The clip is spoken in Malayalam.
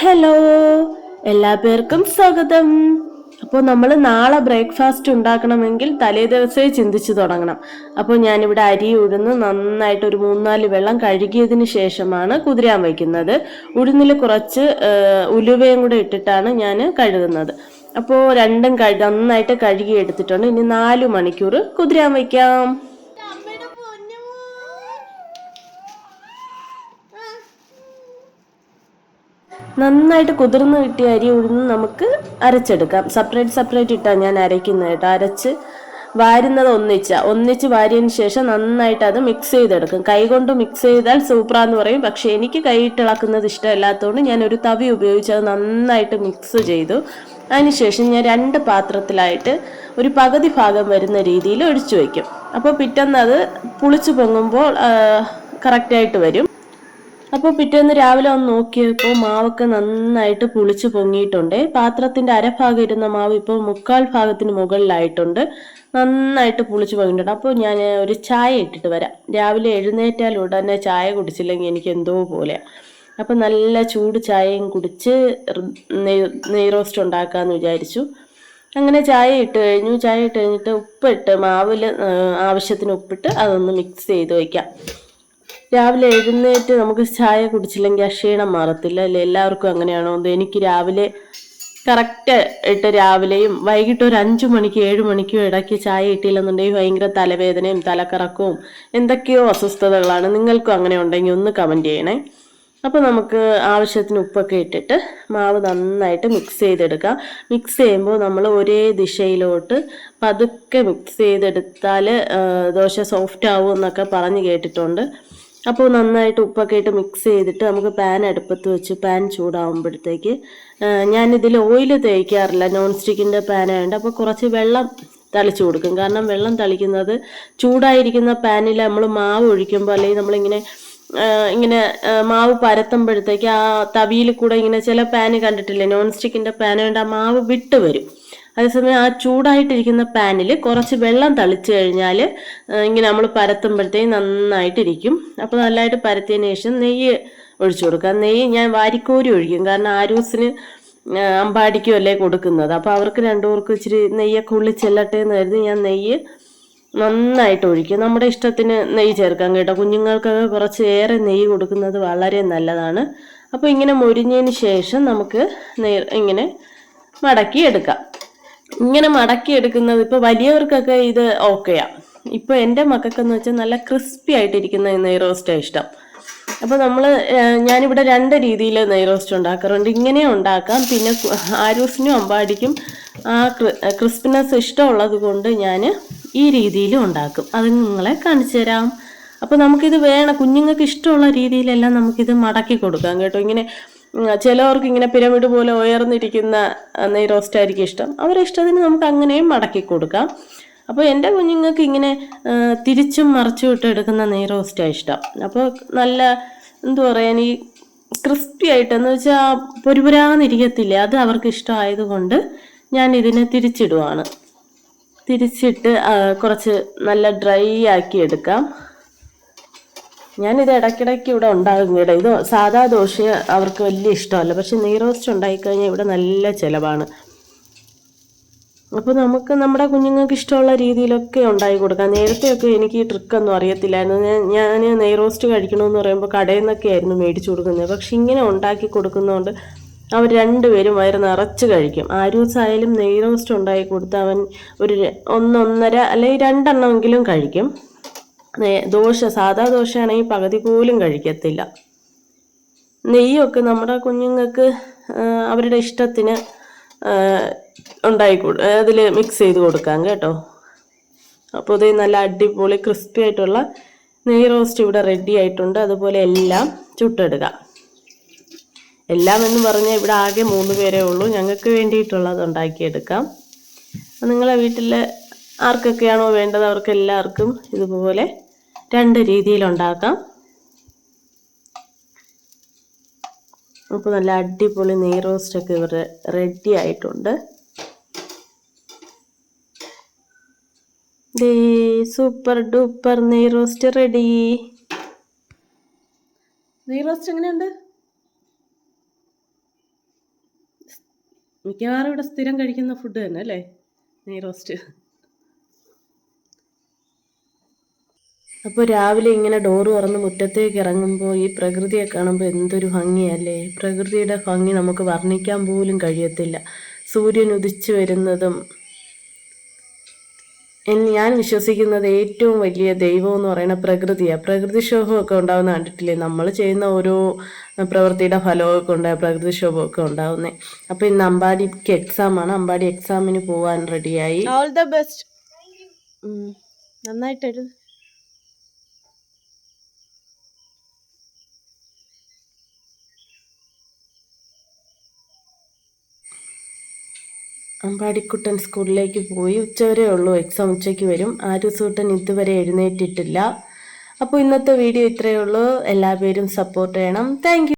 ഹലോ എല്ലാ പേർക്കും സ്വാഗതം. അപ്പോൾ നമ്മൾ നാളെ ബ്രേക്ക്ഫാസ്റ്റ് ഉണ്ടാക്കണമെങ്കിൽ തലേ ദിവസമേ ചിന്തിച്ചു തുടങ്ങണം. അപ്പോൾ ഞാനിവിടെ അരി ഉഴുന്ന് നന്നായിട്ട് ഒരു മൂന്നാൽ വെള്ളം കഴുകിയതിന് ശേഷമാണ് കുതിരാൻ വയ്ക്കുന്നത്. ഉഴുന്നിൽ കുറച്ച് ഉലുവയും കൂടെ ഇട്ടിട്ടാണ് ഞാൻ കഴുകുന്നത്. അപ്പോൾ രണ്ടും കഴു നന്നായിട്ട് കഴുകി എടുത്തിട്ടുണ്ട് ഇനി നാല് മണിക്കൂർ കുതിരാൻ വയ്ക്കാം. നന്നായിട്ട് കുതിർന്ന് കിട്ടിയ അരി ഉഴുന്ന് നമുക്ക് അരച്ചെടുക്കാം. സെപ്പറേറ്റ് സെപ്പറേറ്റ് ഇട്ടാണ് ഞാൻ അരയ്ക്കുന്നത് കേട്ടോ. അരച്ച് വാരുന്നത് ഒന്നിച്ച. ഒന്നിച്ച് വാരിയതിന് ശേഷം നന്നായിട്ട് അത് മിക്സ് ചെയ്തെടുക്കും. കൈ കൊണ്ട് മിക്സ് ചെയ്താൽ സൂപ്പറാന്ന് പറയും. പക്ഷേ എനിക്ക് കൈയിട്ട് ഇട്ടിളക്കുന്നത് ഇഷ്ടമല്ലാത്തതുകൊണ്ട് ഞാൻ ഒരു തവി ഉപയോഗിച്ച് അത് നന്നായിട്ട് മിക്സ് ചെയ്തു. അതിനുശേഷം ഞാൻ രണ്ട് പാത്രത്തിലായിട്ട് ഒരു പകുതി ഭാഗം വരുന്ന രീതിയിൽ ഒഴിച്ചു വയ്ക്കും. അപ്പോൾ പിറ്റേന്ന് അത് പുളിച്ചു പൊങ്ങുമ്പോൾ കറക്റ്റായിട്ട് വരും. അപ്പോൾ പിറ്റേന്ന് രാവിലെ ഒന്ന് നോക്കിയപ്പോൾ മാവൊക്കെ നന്നായിട്ട് പുളിച്ച് പൊങ്ങിയിട്ടുണ്ട്. പാത്രത്തിന്റെ അരഭാഗം ഇരുന്ന മാവ് ഇപ്പോൾ മുക്കാൽ ഭാഗത്തിന് മുകളിലായിട്ടുണ്ട്. നന്നായിട്ട് പുളിച്ച് പൊങ്ങിയിട്ടുണ്ട്. അപ്പോൾ ഞാൻ ഒരു ചായ ഇട്ടിട്ട് വരാം. രാവിലെ എഴുന്നേറ്റാൽ ഉടനെ ചായ കുടിച്ചില്ലെങ്കിൽ എനിക്ക് എന്തോ പോലെയാണ് അപ്പോൾ നല്ല ചൂട് ചായയും കുടിച്ച് നെയ് റോസ്റ്റ് ഉണ്ടാക്കാമെന്ന് വിചാരിച്ചു. അങ്ങനെ ചായ ഇട്ട് കഴിഞ്ഞു. ചായ ഇട്ട് കഴിഞ്ഞിട്ട് ഉപ്പിട്ട് മാവിൽ ആവശ്യത്തിന് ഉപ്പിട്ട് അതൊന്ന് മിക്സ് ചെയ്ത് വയ്ക്കാം രാവിലെ എഴുന്നേറ്റ് നമുക്ക് ചായ കുടിച്ചില്ലെങ്കിൽ ആ ക്ഷീണം മാറത്തില്ല അല്ലെ? എല്ലാവർക്കും അങ്ങനെയാണോ? എനിക്ക് രാവിലെ കറക്റ്റ് ഇട്ട് രാവിലെയും വൈകിട്ട് ഒരു അഞ്ചു മണിക്ക് ഏഴ് മണിക്കും ഇടയ്ക്ക് ചായ കിട്ടിയില്ലെന്നുണ്ടെങ്കിൽ ഭയങ്കര തലവേദനയും തലക്കറക്കവും എന്തൊക്കെയോ അസ്വസ്ഥതകളാണ്. നിങ്ങൾക്കും അങ്ങനെ ഉണ്ടെങ്കിൽ ഒന്ന് കമന്റ് ചെയ്യണേ. അപ്പോൾ നമുക്ക് ആവശ്യത്തിന് ഉപ്പൊക്കെ ഇട്ടിട്ട് മാവ് നന്നായിട്ട് മിക്സ് ചെയ്തെടുക്കാം. മിക്സ് ചെയ്യുമ്പോൾ നമ്മൾ ഒരേ ദിശയിലോട്ട് പതുക്കെ മിക്സ് ചെയ്തെടുത്താൽ ദോശ സോഫ്റ്റ് ആവും എന്നൊക്കെ പറഞ്ഞ് കേട്ടിട്ടുണ്ട്. അപ്പോൾ നന്നായിട്ട് ഉപ്പൊക്കെ ഇട്ട് മിക്സ് ചെയ്തിട്ട് നമുക്ക് പാൻ അടുപ്പത്ത് വെച്ച് പാൻ ചൂടാവുമ്പോഴത്തേക്ക് ഞാനിതിൽ ഓയിൽ തേക്കാറില്ല. നോൺ സ്റ്റിക്കിന്റെ പാനായതുകൊണ്ട് അപ്പോൾ കുറച്ച് വെള്ളം തളിച്ചു കൊടുക്കും. കാരണം വെള്ളം തളിക്കുന്നത് ചൂടായിരിക്കുന്ന പാനിൽ നമ്മൾ മാവ് ഒഴിക്കുമ്പോൾ അല്ലെങ്കിൽ നമ്മളിങ്ങനെ ഇങ്ങനെ മാവ് പരത്തുമ്പോഴത്തേക്ക് ആ തവിയിൽ കൂടെ ഇങ്ങനെ ചില പാന് കണ്ടിട്ടില്ലേ? നോൺ സ്റ്റിക്കിന്റെ പാനായതുകൊണ്ട് ആ മാവ് വിട്ട് വരും. അതേസമയം ആ ചൂടായിട്ടിരിക്കുന്ന പാനിൽ കുറച്ച് വെള്ളം തളിച്ചു കഴിഞ്ഞാൽ ഇങ്ങനെ നമ്മൾ പരത്തുമ്പോഴത്തേക്കും നന്നായിട്ടിരിക്കും. അപ്പോൾ നല്ലതായിട്ട് പരത്തിയതിന് ശേഷം നെയ്യ് ഒഴിച്ചു കൊടുക്കാം നെയ്യ് ഞാൻ വാരിക്കോരി ഒഴിക്കും. കാരണം ആരൂസിന് അമ്പാടിക്കും അല്ലേ കൊടുക്കുന്നത്. അപ്പോൾ അവർക്ക് രണ്ടുപേർക്കും ഇച്ചിരി നെയ്യൊക്കെ ഉള്ളിൽ ചെല്ലട്ടെ എന്ന് കരുതി ഞാൻ നെയ്യ് നന്നായിട്ട് ഒഴിക്കും. നമ്മുടെ ഇഷ്ടത്തിന് നെയ്യ് ചേർക്കാം കേട്ടോ. കുഞ്ഞുങ്ങൾക്കൊക്കെ കുറച്ച് ഏറെ നെയ്യ് കൊടുക്കുന്നത് വളരെ നല്ലതാണ്. അപ്പോൾ ഇങ്ങനെ മൊരിഞ്ഞതിന് ശേഷം നമുക്ക് നെയ് ഇങ്ങനെ മടക്കി എടുക്കാം ഇങ്ങനെ മടക്കി എടുക്കുന്നത് ഇപ്പൊ വലിയവർക്കൊക്കെ ഇത് ഓക്കെയാ. ഇപ്പോൾ എന്റെ മക്കൾക്കെന്ന് വെച്ചാൽ നല്ല ക്രിസ്പി ആയിട്ടിരിക്കുന്ന നെയ് റോസ്റ്റാണ് ഇഷ്ടം. അപ്പോൾ നമ്മൾ ഞാനിവിടെ രണ്ട് രീതിയിൽ നെയ് റോസ്റ്റ് ഉണ്ടാക്കാറുണ്ട്. ഇങ്ങനെ ഉണ്ടാക്കാം പിന്നെ ആരൂസിനും അമ്പാടിക്കും ആ ക്രിസ്പിനെസ് ഇഷ്ടമുള്ളത് കൊണ്ട് ഞാൻ ഈ രീതിയിലും ഉണ്ടാക്കും. അത് നിങ്ങളെ കാണിച്ചു തരാം. അപ്പോൾ നമുക്കിത് വേണം. കുഞ്ഞുങ്ങൾക്ക് ഇഷ്ടമുള്ള രീതിയിലെല്ലാം നമുക്കിത് മടക്കി കൊടുക്കാം കേട്ടോ. ഇങ്ങനെ ചിലവർക്ക് ഇങ്ങനെ പിരമിഡ് പോലെ ഉയർന്നിരിക്കുന്ന നെയ് റോസ്റ്റ് ആയിരിക്കും ഇഷ്ടം. അവരെ ഇഷ്ടത്തിന് നമുക്ക് അങ്ങനെയും മടക്കി കൊടുക്കാം. അപ്പോൾ എന്റെ കുഞ്ഞുങ്ങൾക്ക് ഇങ്ങനെ തിരിച്ചും മറിച്ചും ഇട്ട് എടുക്കുന്ന നെയ് റോസ്റ്റാണ് ഇഷ്ടം. അപ്പോൾ നല്ല എന്തു പറയാൻ ഈ ക്രിസ്പി ആയിട്ടെന്ന് വെച്ചാൽ പൊരുപുരാന്നിരിക്കത്തില്ല അത് അവർക്ക് ഇഷ്ടമായതുകൊണ്ട് ഞാൻ ഇതിനെ തിരിച്ചിടുവാണ്. തിരിച്ചിട്ട് കുറച്ച് നല്ല ഡ്രൈ ആക്കി എടുക്കാം. ഞാനിത് ഇടയ്ക്കിടയ്ക്ക് ഇവിടെ ഉണ്ടാകും കേട്ടോ ഇത് സാധാ ദോശ അവർക്ക് വലിയ ഇഷ്ടമല്ല. പക്ഷെ നെയ് റോസ്റ്റ് ഉണ്ടായിക്കഴിഞ്ഞാൽ ഇവിടെ നല്ല ചിലവാണ്. അപ്പോൾ നമുക്ക് നമ്മുടെ കുഞ്ഞുങ്ങൾക്ക് ഇഷ്ടമുള്ള രീതിയിലൊക്കെ ഉണ്ടാക്കി കൊടുക്കാം. നേരത്തെയൊക്കെ എനിക്ക് ഈ ട്രിക്കൊന്നും അറിയത്തില്ലായിരുന്നു. ഞാൻ ഞാൻ നെയ് റോസ്റ്റ് കഴിക്കണമെന്ന് പറയുമ്പോൾ കടയിൽ നിന്നൊക്കെ ആയിരുന്നു മേടിച്ചു കൊടുക്കുന്നത്. പക്ഷെ ഇങ്ങനെ ഉണ്ടാക്കി കൊടുക്കുന്നതുകൊണ്ട് അവർ രണ്ടുപേരും വയറ് നിറച്ച് കഴിക്കും. ആരൂസായാലും നെയ് റോസ്റ്റ് ഉണ്ടാക്കി കൊടുത്ത് അവൻ ഒരു ഒന്നൊന്നര അല്ലെങ്കിൽ രണ്ടെണ്ണമെങ്കിലും കഴിക്കും. ദോശ സാധാ ദോശയാണെങ്കിൽ പകുതി പോലും കഴിക്കത്തില്ല. നെയ്യൊക്കെ നമ്മുടെ കുഞ്ഞുങ്ങൾക്ക് അവരുടെ ഇഷ്ടത്തിന് ഉണ്ടായി അതിൽ മിക്സ് ചെയ്ത് കൊടുക്കാം കേട്ടോ. അപ്പോൾ ഇത് നല്ല അടിപൊളി ക്രിസ്പി ആയിട്ടുള്ള നെയ് റോസ്റ്റ് ഇവിടെ റെഡി ആയിട്ടുണ്ട്. അതുപോലെ എല്ലാം ചുട്ടെടുക്കുക എല്ലാം എന്ന് പറഞ്ഞാൽ ഇവിടെ ആകെ മൂന്ന് പേരേ ഉള്ളൂ. ഞങ്ങൾക്ക് വേണ്ടിയിട്ടുള്ളത് ഉണ്ടാക്കിയെടുക്കാം. നിങ്ങളെ വീട്ടിൽ ആർക്കൊക്കെയാണോ വേണ്ടത്? അവർക്ക് എല്ലാവർക്കും ഇതുപോലെ രണ്ട് രീതിയിലുണ്ടാക്കാം. നമുക്ക് നല്ല അടിപൊളി നെയ് റോസ്റ്റൊക്കെ ഇവിടെ റെഡി ആയിട്ടുണ്ട്. ദേ സൂപ്പർ ഡൂപ്പർ നെയ് റോസ്റ്റ് റെഡി നെയ് റോസ്റ്റ് എങ്ങനെയുണ്ട്? മിക്കവാറും ഇവിടെ സ്ഥിരം കഴിക്കുന്ന ഫുഡ് തന്നെ അല്ലേ? നെയ് റോസ്റ്റ്. അപ്പോൾ രാവിലെ ഇങ്ങനെ ഡോർ തുറന്ന് മുറ്റത്തേക്ക് ഇറങ്ങുമ്പോൾ ഈ പ്രകൃതിയെ കാണുമ്പോൾ എന്തൊരു ഭംഗിയല്ലേ? പ്രകൃതിയുടെ ഭംഗി നമുക്ക് വർണിക്കാൻ പോലും കഴിയത്തില്ല. സൂര്യൻ ഉദിച്ചു വരുന്നതും ഞാൻ വിശ്വസിക്കുന്നത് ഏറ്റവും വലിയ ദൈവം എന്ന് പറയുന്ന പ്രകൃതിയാണ് പ്രകൃതിക്ഷോഭമൊക്കെ ഉണ്ടാവുന്ന കണ്ടിട്ടില്ലേ? നമ്മൾ ചെയ്യുന്ന ഓരോ പ്രവൃത്തിയുടെ ഫലമൊക്കെ ഉണ്ടായ പ്രകൃതിക്ഷോഭമൊക്കെ ഉണ്ടാവുന്നത് അപ്പോൾ ഇന്ന് അമ്പാടിക്ക് എക്സാമാണ് അമ്പാടി എക്സാമിന് പോകാൻ റെഡിയായി ഓൾ ദ ബെസ്റ്റ് നന്നായിട്ട് അമ്പാടിക്കുട്ടൻ സ്കൂളിലേക്ക് പോയി. ഉച്ചവരെ ഉള്ളൂ. എക്സാം ഉച്ചയ്ക്ക് വരും. ആര്യസൂട്ടൻ ഇതുവരെ എഴുന്നേറ്റിട്ടില്ല. അപ്പോൾ ഇന്നത്തെ വീഡിയോ ഇത്രയേ ഉള്ളൂ. എല്ലാ പേരും സപ്പോർട്ട് ചെയ്യണം. താങ്ക്